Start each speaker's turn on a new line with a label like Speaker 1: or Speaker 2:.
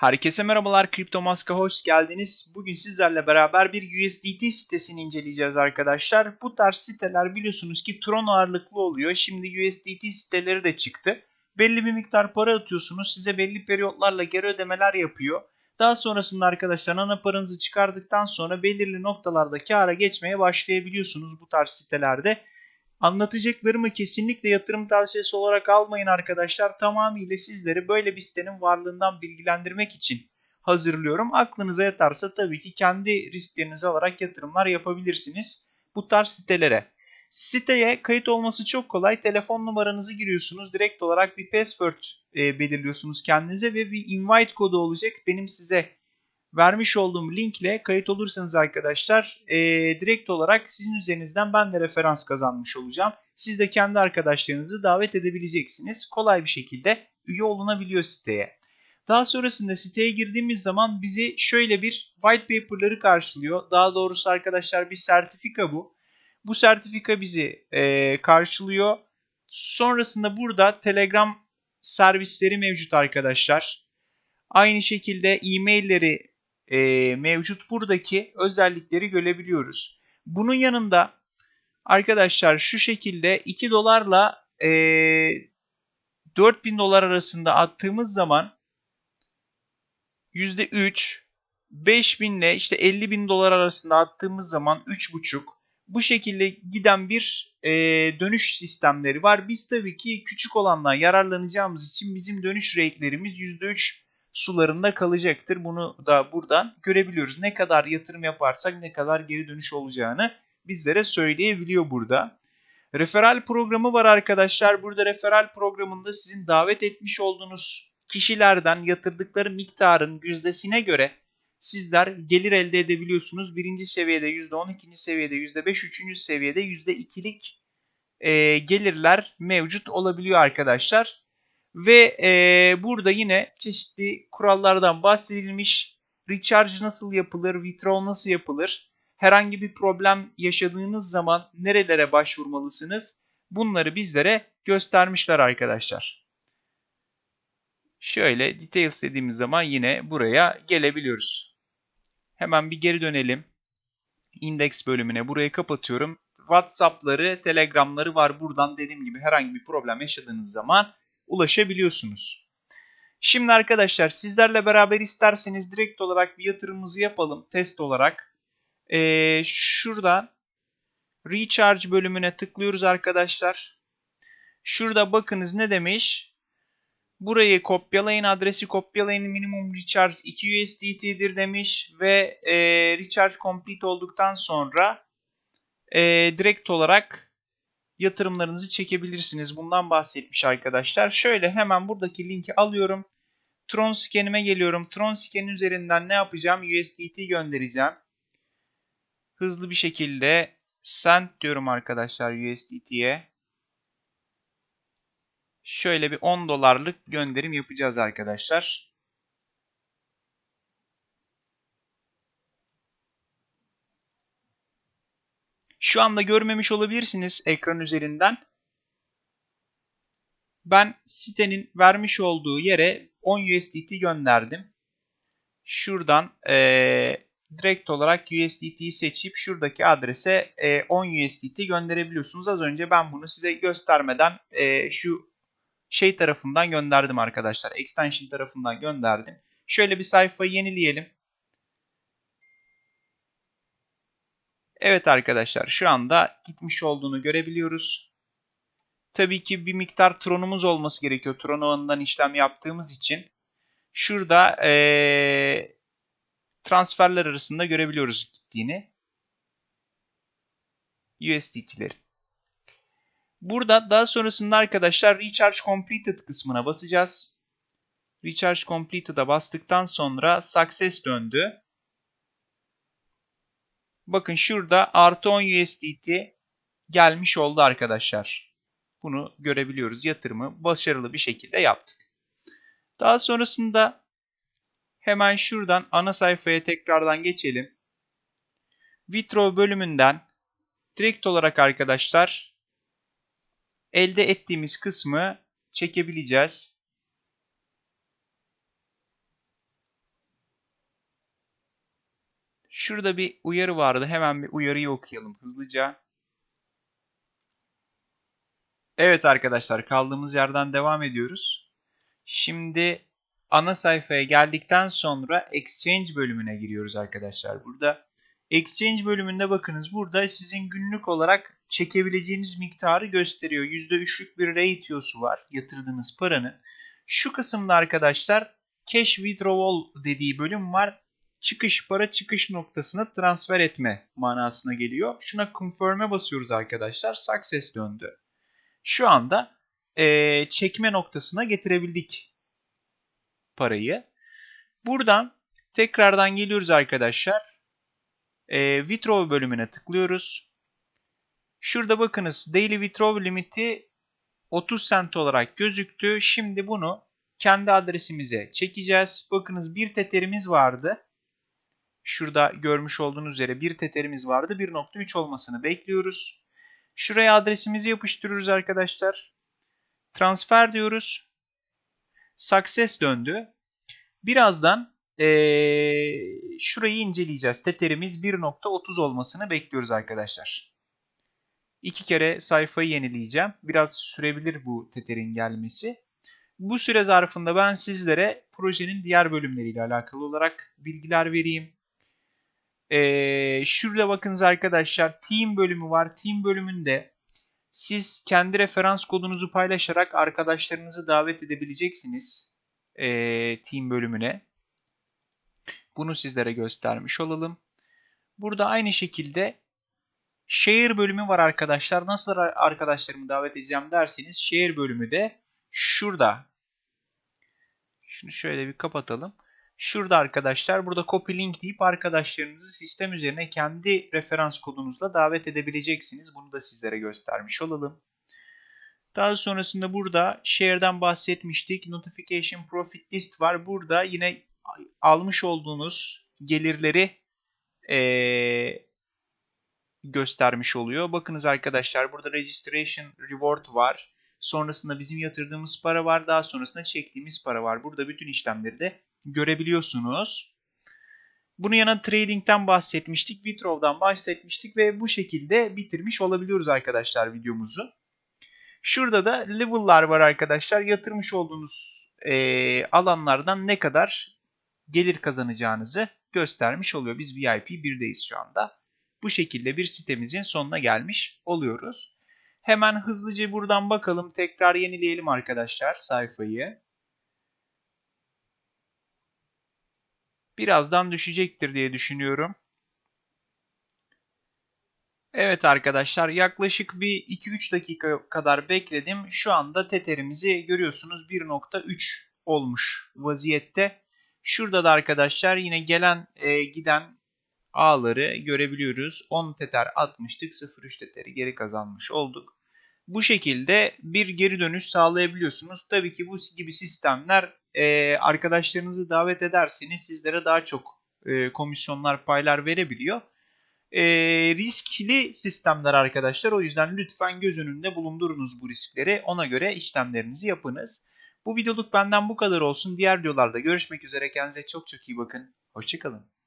Speaker 1: Herkese merhabalar Kripto Mask'a hoş geldiniz. Bugün sizlerle beraber bir USDT sitesini inceleyeceğiz arkadaşlar. Bu tarz siteler biliyorsunuz ki Tron ağırlıklı oluyor. Şimdi USDT siteleri de çıktı. Belli bir miktar para atıyorsunuz. Size belli periyotlarla geri ödemeler yapıyor. Daha sonrasında arkadaşlar ana paranızı çıkardıktan sonra belirli noktalarda kâra geçmeye başlayabiliyorsunuz bu tarz sitelerde. Anlatacaklarımı kesinlikle yatırım tavsiyesi olarak almayın arkadaşlar. Tamamıyla sizleri böyle bir sitenin varlığından bilgilendirmek için hazırlıyorum. Aklınıza yatarsa tabii ki kendi risklerinizi alarak yatırımlar yapabilirsiniz bu tarz sitelere. Siteye kayıt olması çok kolay. Telefon numaranızı giriyorsunuz. Direkt olarak bir password e, belirliyorsunuz kendinize ve bir invite kodu olacak. Benim size vermiş olduğum linkle kayıt olursanız arkadaşlar e, direkt olarak sizin üzerinizden ben de referans kazanmış olacağım. Siz de kendi arkadaşlarınızı davet edebileceksiniz. Kolay bir şekilde üye olunabiliyor siteye. Daha sonrasında siteye girdiğimiz zaman bizi şöyle bir white paper'ları karşılıyor. Daha doğrusu arkadaşlar bir sertifika bu. Bu sertifika bizi e, karşılıyor. Sonrasında burada Telegram servisleri mevcut arkadaşlar. Aynı şekilde e-mailleri e, mevcut buradaki özellikleri görebiliyoruz. Bunun yanında arkadaşlar şu şekilde 2 dolarla e, 4000 dolar arasında attığımız zaman %3 5000 ile işte 50 bin dolar arasında attığımız zaman 3,5 bu şekilde giden bir e, dönüş sistemleri var. Biz tabii ki küçük olandan yararlanacağımız için bizim dönüş rate'lerimiz %3 sularında kalacaktır. Bunu da buradan görebiliyoruz. Ne kadar yatırım yaparsak ne kadar geri dönüş olacağını bizlere söyleyebiliyor burada. Referal programı var arkadaşlar. Burada referal programında sizin davet etmiş olduğunuz kişilerden yatırdıkları miktarın yüzdesine göre sizler gelir elde edebiliyorsunuz. Birinci seviyede %10, ikinci seviyede %5, üçüncü seviyede %2'lik e, gelirler mevcut olabiliyor arkadaşlar. Ve e, burada yine çeşitli kurallardan bahsedilmiş. Recharge nasıl yapılır, withdraw nasıl yapılır, herhangi bir problem yaşadığınız zaman nerelere başvurmalısınız bunları bizlere göstermişler arkadaşlar. Şöyle details dediğimiz zaman yine buraya gelebiliyoruz. Hemen bir geri dönelim. Index bölümüne burayı kapatıyorum. WhatsApp'ları, Telegram'ları var. Buradan dediğim gibi herhangi bir problem yaşadığınız zaman ulaşabiliyorsunuz. Şimdi arkadaşlar sizlerle beraber isterseniz direkt olarak bir yatırımımızı yapalım test olarak. Ee, şuradan Recharge bölümüne tıklıyoruz arkadaşlar. Şurada bakınız ne demiş? Burayı kopyalayın, adresi kopyalayın. Minimum recharge 2 USDT'dir demiş ve e, recharge complete olduktan sonra e, direkt olarak yatırımlarınızı çekebilirsiniz. Bundan bahsetmiş arkadaşlar. Şöyle hemen buradaki linki alıyorum. Tron scan'ime geliyorum. Tron scan üzerinden ne yapacağım? USDT göndereceğim. Hızlı bir şekilde send diyorum arkadaşlar USDT'ye. Şöyle bir 10 dolarlık gönderim yapacağız arkadaşlar. Şu anda görmemiş olabilirsiniz ekran üzerinden. Ben sitenin vermiş olduğu yere 10 USDT gönderdim. Şuradan ee, direkt olarak USDT'yi seçip şuradaki adrese e, 10 USDT gönderebiliyorsunuz. Az önce ben bunu size göstermeden e, şu şey tarafından gönderdim arkadaşlar. Extension tarafından gönderdim. Şöyle bir sayfayı yenileyelim. Evet arkadaşlar şu anda gitmiş olduğunu görebiliyoruz. Tabii ki bir miktar tronumuz olması gerekiyor. Tron ağından işlem yaptığımız için. Şurada ee, transferler arasında görebiliyoruz gittiğini. USDT'leri. Burada daha sonrasında arkadaşlar Recharge Completed kısmına basacağız. Recharge Completed'a bastıktan sonra Success döndü. Bakın şurada artı 10 USDT gelmiş oldu arkadaşlar. Bunu görebiliyoruz. Yatırımı başarılı bir şekilde yaptık. Daha sonrasında hemen şuradan ana sayfaya tekrardan geçelim. Withdraw bölümünden direkt olarak arkadaşlar elde ettiğimiz kısmı çekebileceğiz. Şurada bir uyarı vardı. Hemen bir uyarıyı okuyalım hızlıca. Evet arkadaşlar kaldığımız yerden devam ediyoruz. Şimdi ana sayfaya geldikten sonra Exchange bölümüne giriyoruz arkadaşlar. Burada Exchange bölümünde bakınız burada sizin günlük olarak çekebileceğiniz miktarı gösteriyor. %3'lük bir ratio'su var yatırdığınız paranın. Şu kısımda arkadaşlar cash withdrawal dediği bölüm var. Çıkış para çıkış noktasına transfer etme manasına geliyor. Şuna confirm'e basıyoruz arkadaşlar. Success döndü. Şu anda ee, çekme noktasına getirebildik parayı. Buradan tekrardan geliyoruz arkadaşlar. E, withdraw bölümüne tıklıyoruz. Şurada bakınız daily withdraw limiti 30 cent olarak gözüktü. Şimdi bunu kendi adresimize çekeceğiz. Bakınız bir teterimiz vardı. Şurada görmüş olduğunuz üzere bir teterimiz vardı. 1.3 olmasını bekliyoruz. Şuraya adresimizi yapıştırıyoruz arkadaşlar. Transfer diyoruz. Success döndü. Birazdan ee, şurayı inceleyeceğiz. Teterimiz 1.30 olmasını bekliyoruz arkadaşlar. İki kere sayfayı yenileyeceğim. Biraz sürebilir bu teterin gelmesi. Bu süre zarfında ben sizlere projenin diğer bölümleriyle alakalı olarak bilgiler vereyim. Ee, şurada bakınız arkadaşlar Team bölümü var. Team bölümünde siz kendi referans kodunuzu paylaşarak arkadaşlarınızı davet edebileceksiniz. Ee, team bölümüne. Bunu sizlere göstermiş olalım. Burada aynı şekilde Share bölümü var arkadaşlar. Nasıl arkadaşlarımı davet edeceğim derseniz Share bölümü de şurada. Şunu şöyle bir kapatalım. Şurada arkadaşlar burada copy link deyip arkadaşlarınızı sistem üzerine kendi referans kodunuzla davet edebileceksiniz. Bunu da sizlere göstermiş olalım. Daha sonrasında burada share'den bahsetmiştik. Notification Profit List var. Burada yine almış olduğunuz gelirleri ee, göstermiş oluyor. Bakınız arkadaşlar burada Registration Reward var. Sonrasında bizim yatırdığımız para var. Daha sonrasında çektiğimiz para var. Burada bütün işlemleri de görebiliyorsunuz. Bunun yanına trading'ten bahsetmiştik. Withdraw'dan bahsetmiştik ve bu şekilde bitirmiş olabiliyoruz arkadaşlar videomuzu. Şurada da level'lar var arkadaşlar. Yatırmış olduğunuz e, alanlardan ne kadar gelir kazanacağınızı göstermiş oluyor. Biz VIP 1'deyiz şu anda. Bu şekilde bir sitemizin sonuna gelmiş oluyoruz. Hemen hızlıca buradan bakalım. Tekrar yenileyelim arkadaşlar sayfayı. Birazdan düşecektir diye düşünüyorum. Evet arkadaşlar yaklaşık bir 2-3 dakika kadar bekledim. Şu anda teterimizi görüyorsunuz 1.3 olmuş vaziyette. Şurada da arkadaşlar yine gelen e, giden ağları görebiliyoruz. 10 teter atmıştık 0.3 teteri geri kazanmış olduk. Bu şekilde bir geri dönüş sağlayabiliyorsunuz. Tabii ki bu gibi sistemler e, arkadaşlarınızı davet ederseniz sizlere daha çok e, komisyonlar paylar verebiliyor. E, riskli sistemler arkadaşlar. O yüzden lütfen göz önünde bulundurunuz bu riskleri. Ona göre işlemlerinizi yapınız. Bu videoluk benden bu kadar olsun. Diğer videolarda görüşmek üzere. Kendinize çok çok iyi bakın. Hoşçakalın.